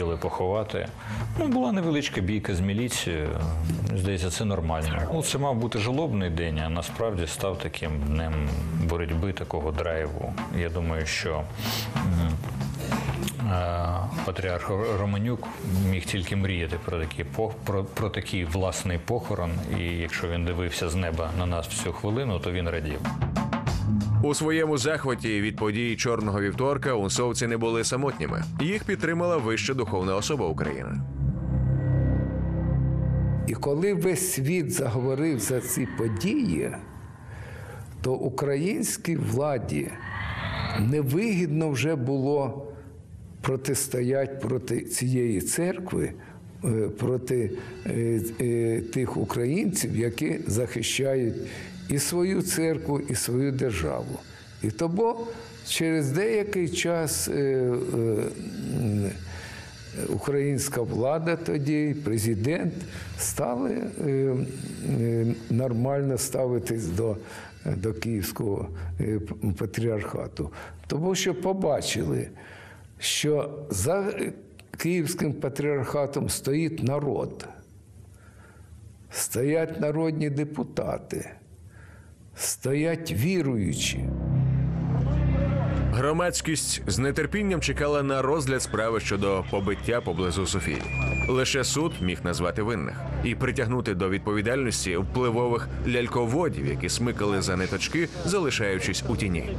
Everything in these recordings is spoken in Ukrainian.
хотіли поховати. Ну, була невеличка бійка з міліцією. Здається, це нормально. Ну, це мав бути жалобний день, а насправді став таким днем боротьби, такого драйву. Я думаю, що. е, Патріарх Романюк міг тільки мріяти про такий про, про такий власний похорон. І якщо він дивився з неба на нас в цю хвилину, то він радів. У своєму захваті від подій чорного вівторка унсовці не були самотніми. Їх підтримала вища духовна особа України. І коли весь світ заговорив за ці події, то українській владі невигідно вже було протистояти проти цієї церкви, проти е, е, тих українців, які захищають і свою церкву, і свою державу. І тому через деякий час е, е, українська влада тоді, президент стали е, е, нормально ставитись до, до Київського е, патріархату. Тому що побачили, що за Київським патріархатом стоїть народ, стоять народні депутати, стоять віруючі. Громадськість з нетерпінням чекала на розгляд справи щодо побиття поблизу Софії. Лише суд міг назвати винних і притягнути до відповідальності впливових ляльководів, які смикали за ниточки, залишаючись у тіні.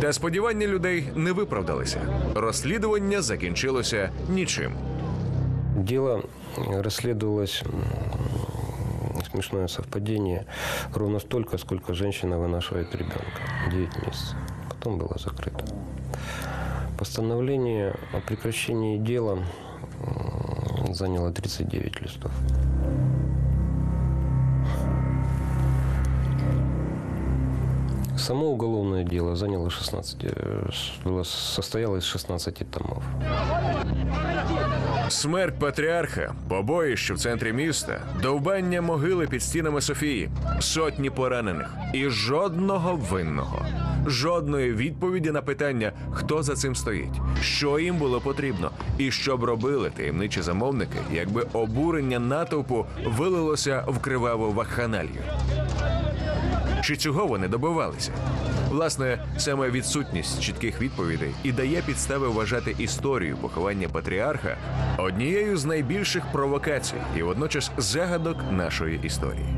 Та сподівання людей не виправдалися. Розслідування закінчилося нічим. Дело расследовалось, м, смешное совпадение, ровно столько, сколько женщина вынашивает ребенка. 9 месяцев. Потом было закрыто. Постановление о прекращении дела заняло 39 листов. Само уголовное дело заняло 16, э, было, состояло из 16 томов. Смерть патріарха, побоїще в центрі міста, довбання могили під стінами Софії, сотні поранених і жодного винного, жодної відповіді на питання, хто за цим стоїть, що їм було потрібно, і що б робили таємничі замовники, якби обурення натовпу вилилося в криваву вакханалію. Чи цього вони добивалися? Власне, саме відсутність чітких відповідей і дає підстави вважати історію поховання патріарха однією з найбільших провокацій і водночас загадок нашої історії.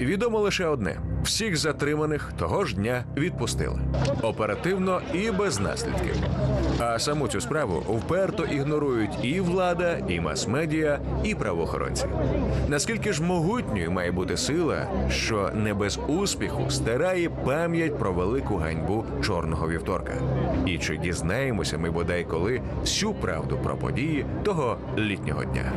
Відомо лише одне: всіх затриманих того ж дня відпустили оперативно і без наслідків. А саму цю справу вперто ігнорують і влада, і мас-медіа, і правоохоронці. Наскільки ж могутньою має бути сила, що не без успіху стирає пам'ять про велику ганьбу чорного вівторка? І чи дізнаємося ми бодай коли всю правду про події того літнього дня?